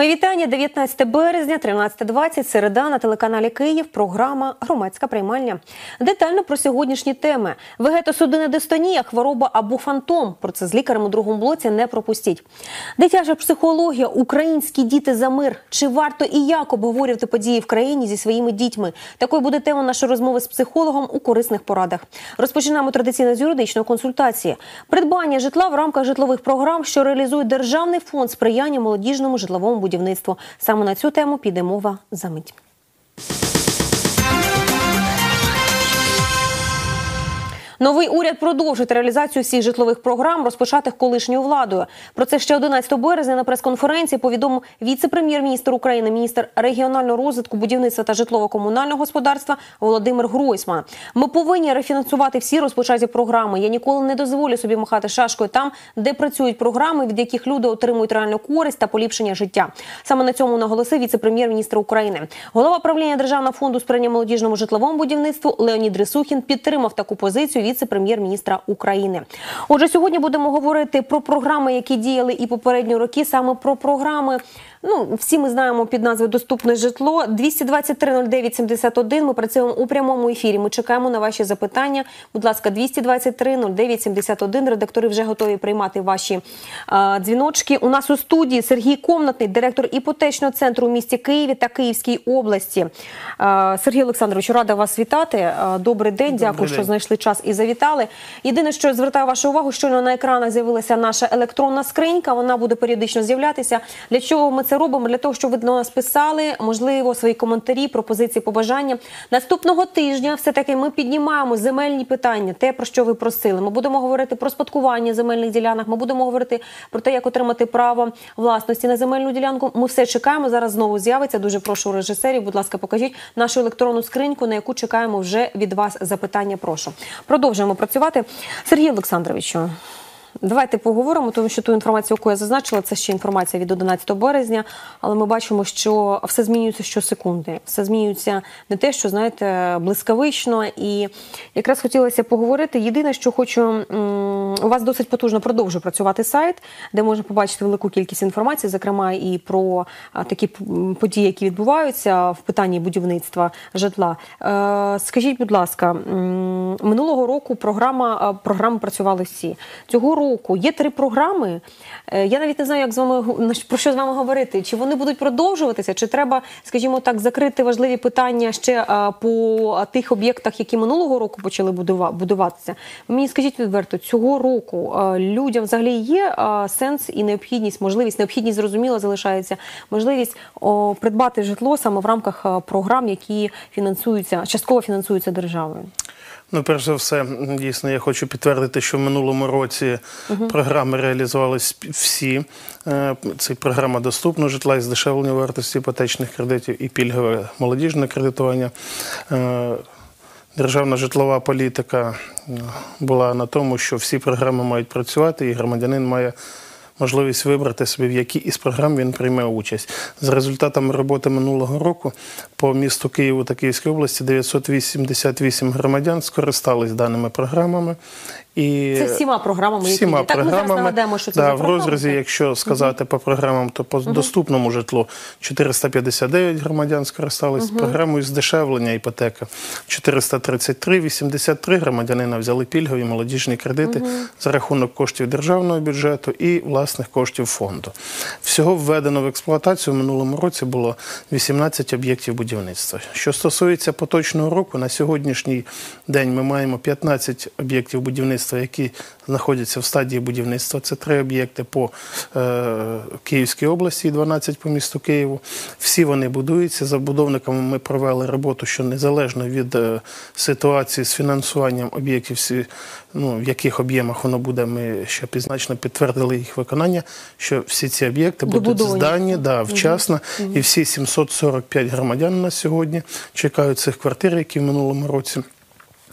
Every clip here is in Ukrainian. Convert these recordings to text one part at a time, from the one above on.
Мої вітання 19 березня, 13.20, середа на телеканалі Київ. Програма Громадська приймальня. Детально про сьогоднішні теми: вегетосудинна дистонія, хвороба або фантом. Про це з лікарем у другому блоці не пропустіть. Дитяча психологія, українські діти за мир. Чи варто і як обговорювати події в країні зі своїми дітьми? Такою буде тема нашої розмови з психологом у корисних порадах. Розпочинаємо традиційно з юридичної консультації. Придбання житла в рамках житлових програм, що реалізує Державний фонд сприяння молодіжному житловому будівництву. Саме на цю тему піде мова за мить. Новий уряд продовжить реалізацію всіх житлових програм, розпочатих колишньою владою. Про це ще 11 березня на прес-конференції повідомив віце-прем'єр-міністр України, міністр регіонального розвитку, будівництва та житлово-комунального господарства Володимир Гройсман. Ми повинні рефінансувати всі розпочаті програми. Я ніколи не дозволю собі махати шашкою там, де працюють програми, від яких люди отримують реальну користь та поліпшення життя. Саме на цьому наголосив віце-прем'єр-міністр України. Голова правління державного фонду сприяння молодіжному житловому будівництву Леонід Рисухін підтримав таку позицію віце-прем'єр-міністра України. Отже, сьогодні будемо говорити про програми, які діяли і попередні роки, саме про програми. Ну, всі ми знаємо під назвою Доступне житло 223-09-71. Ми працюємо у прямому ефірі. Ми чекаємо на ваші запитання. Будь ласка, 223-09-71. Редактори вже готові приймати ваші а, дзвіночки. У нас у студії Сергій Комнатний, директор іпотечного центру у місті Києві та Київській області. А, Сергій Олександрович, рада вас вітати. А, добрий день. Добрий Дякую, день. що знайшли час і завітали. Єдине, що звертаю вашу увагу, щойно на екранах з'явилася наша електронна скринька. Вона буде періодично з'являтися. Для чого ми це робимо? Для того, щоб ви до нас писали, можливо, свої коментарі, пропозиції, побажання. Наступного тижня все таки ми піднімаємо земельні питання, те про що ви просили. Ми будемо говорити про спадкування земельних ділянок. Ми будемо говорити про те, як отримати право власності на земельну ділянку. Ми все чекаємо. Зараз знову з'явиться. Дуже прошу режисерів. Будь ласка, покажіть нашу електронну скриньку, на яку чекаємо вже від вас запитання. Прошу продовжуємо працювати. Сергій Олександровичу. Давайте поговоримо, тому що ту інформацію, яку я зазначила, це ще інформація від 11 березня. Але ми бачимо, що все змінюється щосекунди. Все змінюється не те, що знаєте, блискавично. І якраз хотілося поговорити. Єдине, що хочу у вас досить потужно продовжує працювати сайт, де можна побачити велику кількість інформації, зокрема і про такі події, які відбуваються в питанні будівництва житла. Е, скажіть, будь ласка, минулого року програма програми працювали всі. Цього року є три програми. Е, Я навіть не знаю, як з вами про що з вами говорити. Чи вони будуть продовжуватися, чи треба, скажімо так, закрити важливі питання ще по тих об'єктах, які минулого року почали будува- будуватися? Мені скажіть відверто, цього року людям взагалі є сенс і необхідність, можливість, необхідність зрозуміло залишається, можливість придбати житло саме в рамках програм, які фінансуються, частково фінансуються державою. Ну, перш за все, дійсно, я хочу підтвердити, що в минулому році програми реалізувались всі. Е, Це програма доступного житла і здешевлення вартості іпотечних кредитів і пільгове молодіжне кредитування. Е, Державна житлова політика була на тому, що всі програми мають працювати, і громадянин має можливість вибрати собі, в якій із програм він прийме участь. За результатами роботи минулого року по місту Києву та Київській області 988 громадян скористались даними програмами. І Це всіма програмами, які всіма є. Так, ми зараз програмами. нагадаємо, що це да, в розрізі, якщо сказати по програмам, то по доступному житлу 459 громадян скористались програмою здешевлення іпотека 433, 83 громадянина взяли пільгові молодіжні кредити за рахунок коштів державного бюджету і власних коштів фонду. Всього введено в експлуатацію в минулому році було 18 об'єктів будівництва. Що стосується поточного року, на сьогоднішній день ми маємо 15 об'єктів будівництва, які знаходяться в стадії будівництва. Це три об'єкти по е, Київській області і 12 по місту Києву. Всі вони будуються. Забудовниками ми провели роботу, що незалежно від е, ситуації з фінансуванням об'єктів, всі, ну, в яких об'ємах воно буде, ми ще пізначно підтвердили їх виконання, що всі ці об'єкти будуть здані да, вчасно. І всі 745 громадян на сьогодні чекають цих квартир, які в минулому році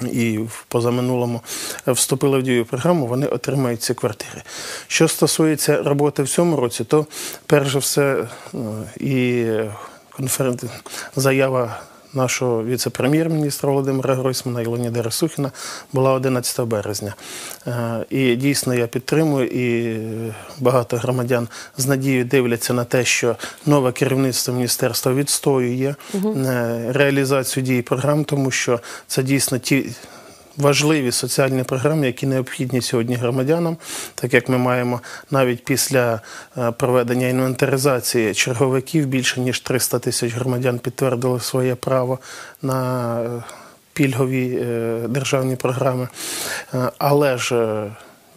і в позаминулому е, вступили в дію програму, вони отримають ці квартири. Що стосується роботи в цьому році, то перш за все е, і конферен... заява нашого віце-прем'єр-міністра Володимира Гройсмана і Леоніда Росухіна була 11 березня. Е, І дійсно я підтримую, і багато громадян з надією дивляться на те, що нове керівництво міністерства відстоює е, реалізацію дії програм, тому що це дійсно ті важливі соціальні програми, які необхідні сьогодні громадянам, так як ми маємо навіть після е, проведення інвентаризації черговиків більше ніж 300 тисяч громадян підтвердили своє право на е, пільгові е, державні програми. Але ж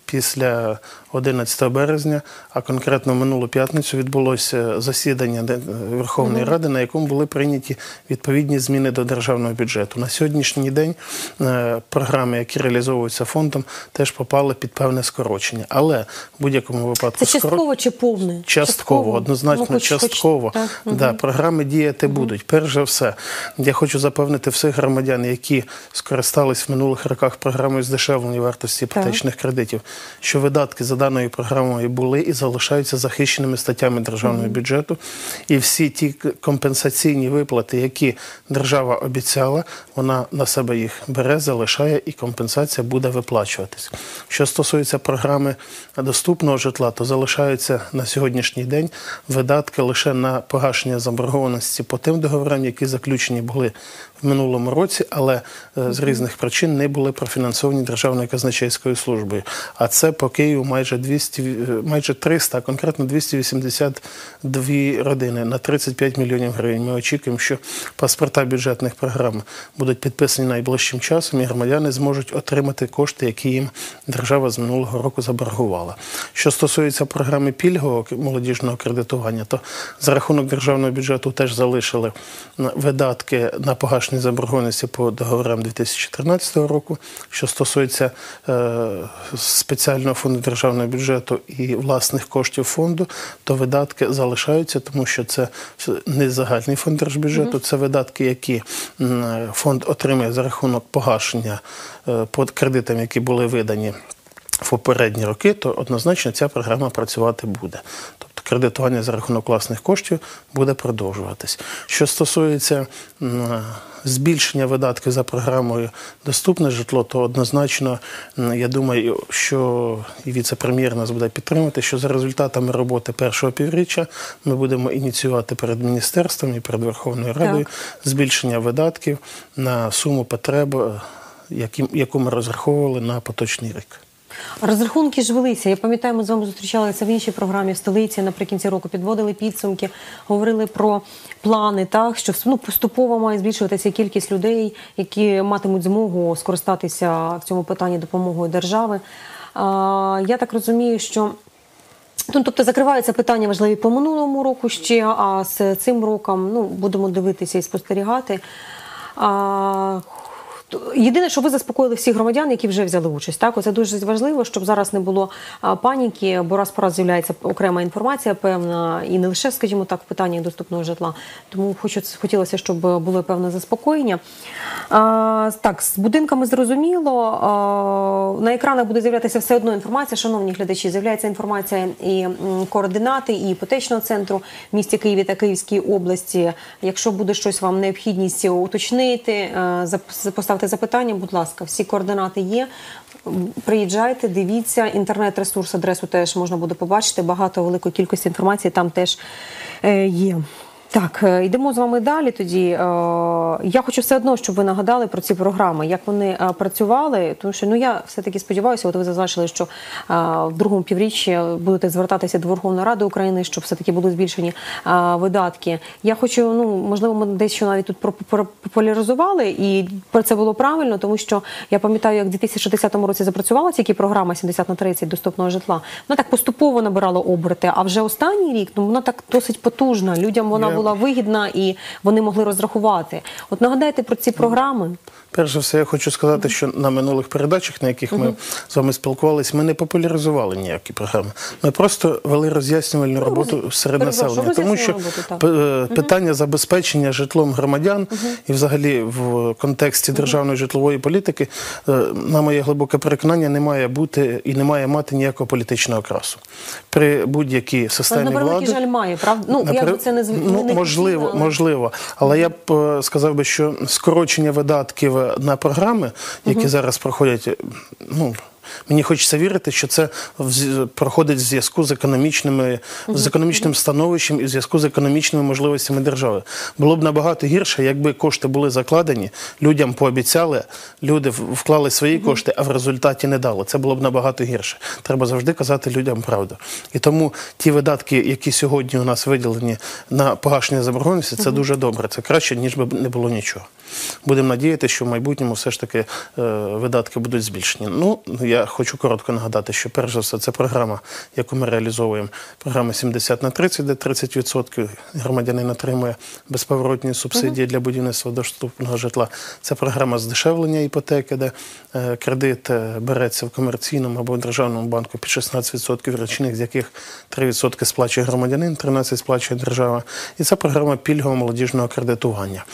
після 11 березня, а конкретно минулу п'ятницю відбулося засідання Верховної Ради, на якому були прийняті відповідні зміни до державного бюджету. На сьогоднішній день е, програми, які реалізовуються фондом, теж попали під певне скорочення. Але в будь-якому випадку Це частково чи повне? Частково, однозначно Ну, хоч- хоч- частково. так, да, програми діяти будуть. Перш за все, я хочу запевнити всіх громадян, які скористались в минулих роках програмою здешевлення вартості іпотечних кредитів, що видатки за даною програмою були і залишаються захищеними статтями державного бюджету. І всі ті компенсаційні виплати, які держава обіцяла, вона на себе їх бере, залишає, і компенсація буде виплачуватись. Що стосується програми доступного житла, то залишаються на сьогоднішній день видатки лише на погашення заборгованості по тим договорам, які заключені були в минулому році, але е, з різних причин не були профінансовані Державною казначейською службою. А це по Києву майже 200, е, майже 300, а конкретно 282 родини на 35 мільйонів гривень. Ми очікуємо, що паспорта бюджетних програм будуть підписані найближчим часом, і громадяни зможуть отримати кошти, які їм держава з минулого року заборгувала. Що стосується програми пільгового молодіжного кредитування, то за рахунок державного бюджету теж залишили видатки на погашення заборгованості по договорам 2014 року. Що стосується е, спеціального фонду державного бюджету і власних коштів фонду, то видатки залишаються, тому що це не загальний фонд держбюджету, це видатки, які фонд отримує за рахунок погашення е, по кредитам, які були видані в попередні роки, то однозначно ця програма працювати буде. Кредитування за рахунок власних коштів буде продовжуватись. Що стосується збільшення видатків за програмою Доступне житло, то однозначно я думаю, що і віце-прем'єр нас буде підтримувати, що за результатами роботи першого півріччя ми будемо ініціювати перед міністерством і перед Верховною Радою збільшення видатків на суму потреб, е, яку ми розраховували на поточний рік. Розрахунки ж велися. Я пам'ятаю, ми з вами зустрічалися в іншій програмі в столиці наприкінці року, підводили підсумки, говорили про плани, так що ну, поступово має збільшуватися кількість людей, які матимуть змогу скористатися в цьому питанні допомогою держави. А, я так розумію, що. Ну, тобто закриваються питання важливі по минулому року ще, а з цим роком ну, будемо дивитися і спостерігати. А, Єдине, що ви заспокоїли всіх громадян, які вже взяли участь. Так, це дуже важливо, щоб зараз не було паніки, бо раз по раз з'являється окрема інформація, певна, і не лише, скажімо так, в питанні доступного житла. Тому хочу хотілося, щоб було певне заспокоєння. А, так, з будинками зрозуміло. А, на екранах буде з'являтися все одно інформація. Шановні глядачі, з'являється інформація і координати, і іпотечного центру в місті Києві та Київській області. Якщо буде щось вам необхідність уточнити, е, зап- запитання, будь ласка, всі координати є. Приїжджайте, дивіться, інтернет-ресурс, адресу теж можна буде побачити. Багато великої кількості інформації там теж е, є. Так, е, йдемо з вами далі. Тоді Е, я хочу все одно, щоб ви нагадали про ці програми, як вони е, працювали. Тому що ну я все таки сподіваюся, от ви зазначили, що в другому півріччі будете звертатися до Верховної Ради України, щоб все таки були збільшені видатки. Я хочу, ну можливо, ми дещо навіть тут популяризували, і про це було правильно, тому що я пам'ятаю, як в 2010 році запрацювала тільки програма 70 на 30 доступного житла. Вона так поступово набирала оберти. А вже останній рік ну вона так досить потужна. Людям вона була вигідна і вони могли розрахувати. От нагадайте про ці програми. Перш за все, я хочу сказати, що на минулих передачах, на яких ми з вами спілкувалися, ми не популяризували ніякі програми. Ми просто вели роз'яснювальну роботу серед населення, тому що е, питання забезпечення житлом громадян і, взагалі, в контексті державної житлової політики, е, на моє глибоке переконання, не має бути і не має мати ніякого політичного окрасу. При будь-якій системі влади жаль, має, правда? Ну, як би це не ну, можливо, але- можливо. Але я б е, сказав би, що скорочення видатків на програми, які зараз проходять, ну. Мені хочеться вірити, що це проходить в зв'язку з економічними з економічним становищем і в зв'язку з економічними можливостями держави. Було б набагато гірше, якби кошти були закладені, людям пообіцяли, люди вклали свої кошти, а в результаті не дали. Це було б набагато гірше. Треба завжди казати людям правду. І тому ті видатки, які сьогодні у нас виділені на погашення заборгованості, це дуже добре. Це краще, ніж би не було нічого. Будемо надіятися, що в майбутньому все ж таки е, видатки будуть збільшені. Ну, я хочу коротко нагадати, що перш за все це програма, яку ми реалізовуємо, програма 70 на 30, де 30% громадянин отримує безповоротні субсидії для будівництва доступного житла. Це програма здешевлення іпотеки, де е, кредит е, береться в комерційному або державному банку під 16% річних, з яких 3% сплачує громадянин, 13% сплачує держава. І це програма пільгового молодіжного кредитування.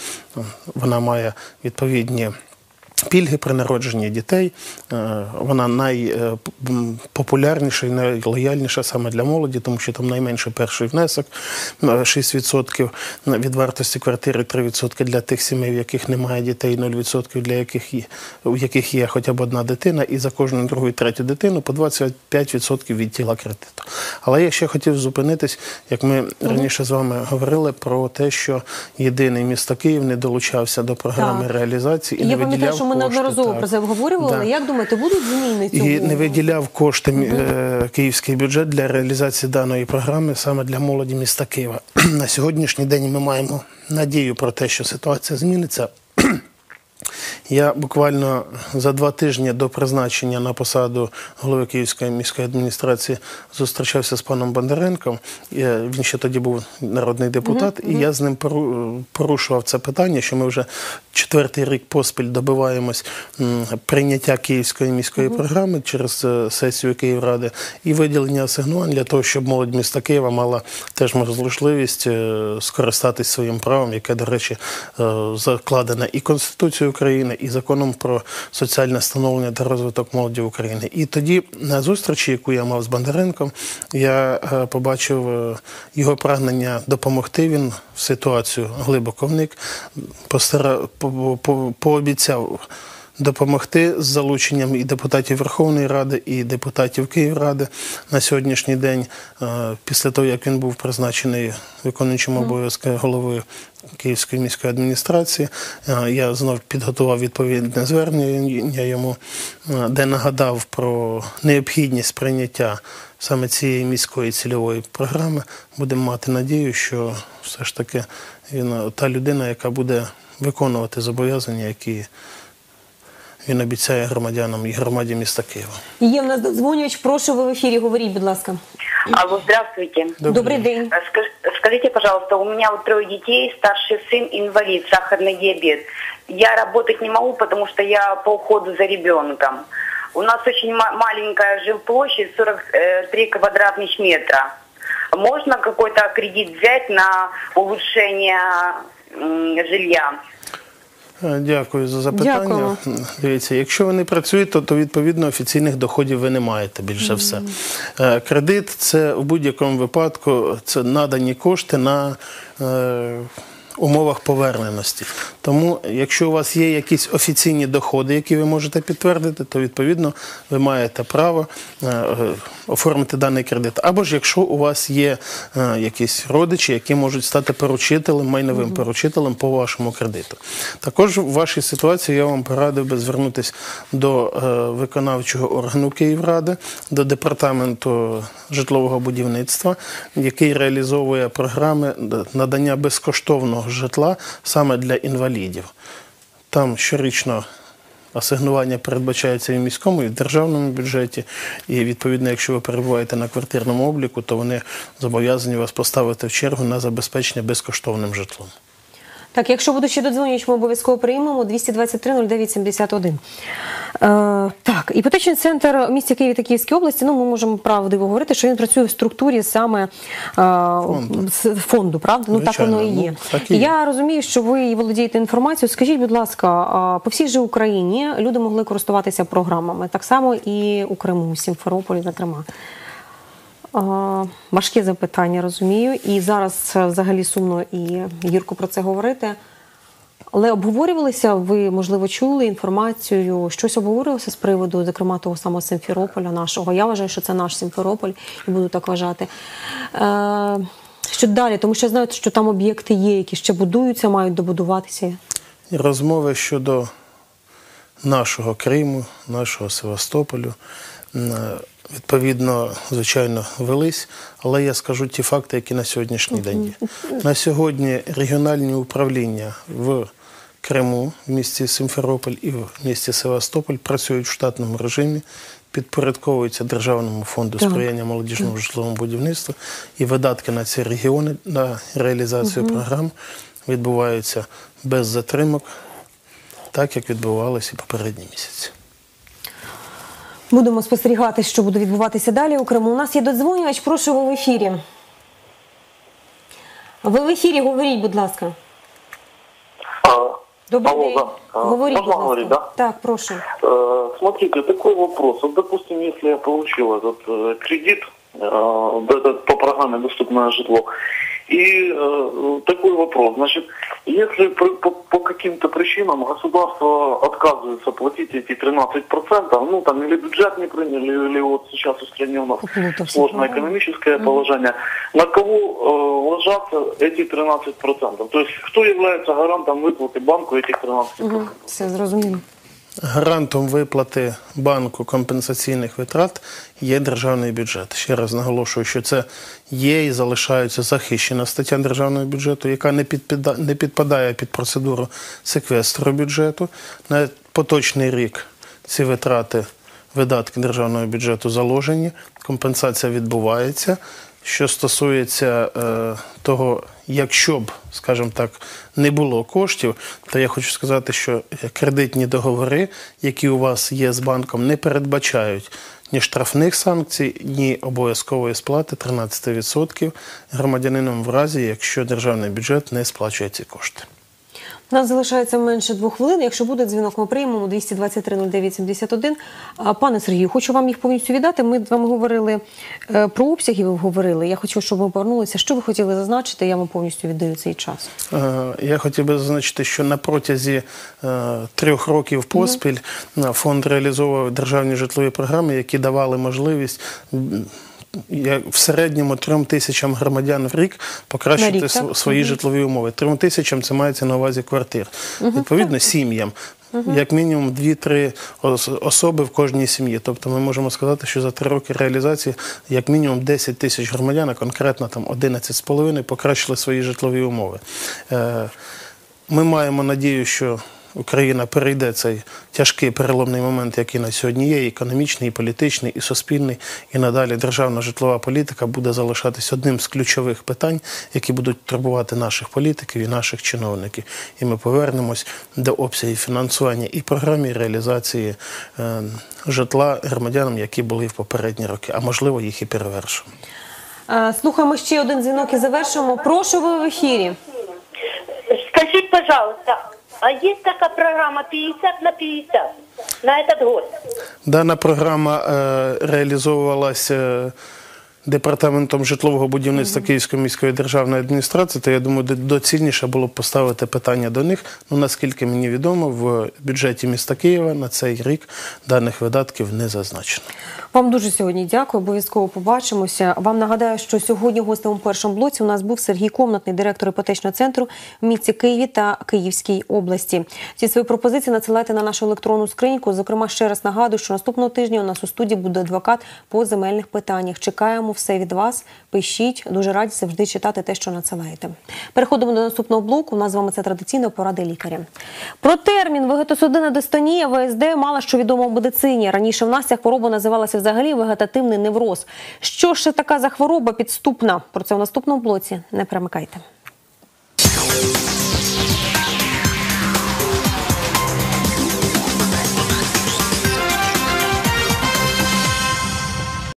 Вона має відповідні. Пільги при народженні дітей, Е, вона найпопулярніша і найлояльніша саме для молоді, тому що там найменший перший внесок е, 6% від вартості квартири, 3% для тих сімей, в яких немає дітей, 0% для яких є, у яких є хоча б одна дитина, і за кожну другу і третю дитину по 25% від тіла кредиту. Але я ще хотів зупинитись, як ми раніше з вами говорили про те, що єдиний місто Київ не долучався до програми Так. реалізації і Я не виділяв ми кошти, неодноразово так. про це обговорювали. Да. Як думаєте, будуть зміни цього? І не виділяв кошти е, київський бюджет для реалізації даної програми саме для молоді міста Києва. На сьогоднішній день ми маємо надію про те, що ситуація зміниться. Я буквально за два тижні до призначення на посаду голови Київської міської адміністрації зустрічався з паном Бондаренком. Він ще тоді був народний депутат, і я з ним пору- порушував це питання, що ми вже четвертий рік поспіль добиваємось прийняття Київської міської програми через е, сесію Київради і виділення асигнувань для того, щоб молодь міста Києва мала теж можливість е, скористатись своїм правом, яке, до речі, е, закладене і Конституцією України, і законом про соціальне становлення та розвиток молоді України. І тоді на зустрічі, яку я мав з Бондаренком, я е, побачив е, його прагнення допомогти. Він в ситуацію глибоко вник, постара, по, по, пообіцяв допомогти з залученням і депутатів Верховної Ради, і депутатів Київради на сьогоднішній день, е, після того як він був призначений виконуючим обов'язки голови Київської міської адміністрації, е, я знов підготував відповідне звернення йому, е, де нагадав про необхідність прийняття саме цієї міської цільової програми. Будемо мати надію, що все ж таки він та людина, яка буде виконувати зобов'язання, які він обіцяє громадянам і громаді міста Києва. Є в нас додзвонювач, прошу ви в ефірі, говоріть, будь ласка. Алло, здравствуйте. Добрий день. Э, скаж- Скажите, пожалуйста, у меня вот трое детей, старший сын инвалид, сахарный диабет. Я работать не могу, потому что я по уходу за ребенком. У нас очень ма- маленькая жилплощадь, 43 квадратных метра. Можно какой-то кредит взять на улучшение м, жилья? Е, Дякую за запитання. Дякуємо. Дивіться, якщо ви не працюєте, то відповідно офіційних доходів ви не маєте більш за все. Е, Кредит це в будь-якому випадку це надані кошти на е, умовах поверненості. Тому, якщо у вас є якісь офіційні доходи, які ви можете підтвердити, то відповідно ви маєте право оформити даний кредит. Або ж якщо у вас є е, якісь родичі, які можуть стати поручителем, майновим поручителем по вашому кредиту. Також в вашій ситуації я вам порадив би звернутися до е, виконавчого органу Київради, до департаменту житлового будівництва, який реалізовує програми надання безкоштовного житла саме для інвалідів. Там щорічно асигнування передбачається і в міському, і в державному бюджеті. І відповідно, якщо ви перебуваєте на квартирному обліку, то вони зобов'язані вас поставити в чергу на забезпечення безкоштовним житлом. Так, якщо будуть ще додзвонювач, ми обов'язково приймемо 223 09 71. Е, так, іпотечний центр в місті Києві та Київській області. Ну, ми можемо правдиво говорити, що він працює в структурі саме е, з- фонду, правда? Ну так воно і ну, є. так і. Я розумію, що ви володієте інформацією. Скажіть, будь ласка, по всій же Україні люди могли користуватися програмами, так само і у Криму, у Сімферополі, зокрема. А, Важке запитання, розумію. І зараз е, взагалі сумно і гірко про це говорити. Але обговорювалися, ви, можливо, чули інформацію, щось обговорювалося з приводу, зокрема, того самого Симферополя нашого. Я вважаю, що це наш Симферополь, і буду так вважати. Е, що далі? Тому що я знаю, що там об'єкти є, які ще будуються, мають добудуватися. Розмови щодо нашого Криму, нашого Севастополю, м, відповідно, звичайно, велись. Але я скажу ті факти, які на сьогоднішній день є. На сьогодні регіональні управління в Криму, в місті Симферополь і в місті Севастополь працюють в штатному режимі. Підпорядковуються Державному фонду сприяння молодіжному житловому будівництву і видатки на ці регіони на реалізацію програм відбуваються без затримок, так як відбувалося і попередні місяці. Будемо спостерігати, що буде відбуватися далі у Криму. У нас є додзвонювач, прошу ви в ефірі. Ви в ефірі, говоріть, будь ласка. А, Добрий алло, день. да. А, Говоріть, Можно будь говорить, ласка. да? Так, прошу. Э, Смотрите, такой вопрос. Вот, допустим, если я получил этот э, кредит э, этот по программе «Доступное житло», и э, такой вопрос, значит, если по, по- по каким-то причинам государство отказывается платить эти 13%, ну там или бюджет не приняли, или вот сейчас в стране у нас Поплутался, сложное по-моему. экономическое положение, на кого э, ложатся эти 13%? То есть кто является гарантом выплаты банку этих 13%? Угу. Все зрозуміло. Гарантом виплати банку компенсаційних витрат є державний бюджет. Ще раз наголошую, що це є і залишається захищена стаття державного бюджету, яка не підпада- не підпадає під процедуру секвестру бюджету. На поточний рік ці витрати, видатки державного бюджету заложені, компенсація відбувається. Що стосується е, того, якщо б, скажімо так, не було коштів, то я хочу сказати, що кредитні договори, які у вас є з банком, не передбачають ні штрафних санкцій, ні обов'язкової сплати 13% громадянином в разі, якщо державний бюджет не сплачує ці кошти. Нас залишається менше двох хвилин. Якщо буде дзвінок, ми приймемо 223 09 71. А, Пане Сергію, хочу вам їх повністю віддати. Ми з вами говорили е, про обсяги. Ви говорили. Я хочу, щоб ми повернулися. Що ви хотіли зазначити? Я вам повністю віддаю цей час. Е, Я хотів би зазначити, що на протязі е, трьох років поспіль фонд реалізовував державні житлові програми, які давали можливість. В середньому трьом тисячам громадян в рік покращити рік, свої житлові умови. Трьом тисячам це мається на увазі квартир. Відповідно, сім'ям. Як мінімум 2-3 особи в кожній сім'ї. Тобто ми можемо сказати, що за три роки реалізації як мінімум 10 тисяч громадян, а конкретно там 11,5 покращили свої житлові умови. Е, Ми маємо надію, що Україна перейде цей тяжкий переломний момент, який на сьогодні є, і економічний, і політичний, і суспільний. І надалі державна житлова політика буде залишатись одним з ключових питань, які будуть турбувати наших політиків і наших чиновників. І ми повернемось до обсягів фінансування і програм, і реалізації е, житла громадянам, які були в попередні роки, а можливо їх і перевершимо. Е, Слухаємо ще один дзвінок і завершимо. Прошу ви в ефірі. Скажите, пожалуйста, а есть такая программа 50 на 50 на этот год? Дана програма е, реалізовувалася е, департаментом житлового будівництва Київської міської державної адміністрації. То я думаю, до- доцільніше було б поставити питання до них. Ну наскільки мені відомо, в бюджеті міста Києва на цей рік даних видатків не зазначено. Вам дуже сьогодні дякую. Обов'язково побачимося. Вам нагадаю, що сьогодні гостем у першому блоці у нас був Сергій Комнатний, директор іпотечного центру в місті Києві та Київській області. Ці свої пропозиції надсилайте на нашу електронну скриньку. Зокрема, ще раз нагадую, що наступного тижня у нас у студії буде адвокат по земельних питаннях. Чекаємо все від вас. Пишіть, дуже раді завжди читати те, що надсилаєте. Переходимо до наступного блоку. У нас з вами це традиційно поради лікаря. Про термін вегетосудинна дистонія ВСД мало що відомо в медицині. Раніше в нас ця хвороба називалася взагалі вегетативний невроз. Що ж така за хвороба підступна? Про це в наступному блоці. Не перемикайте.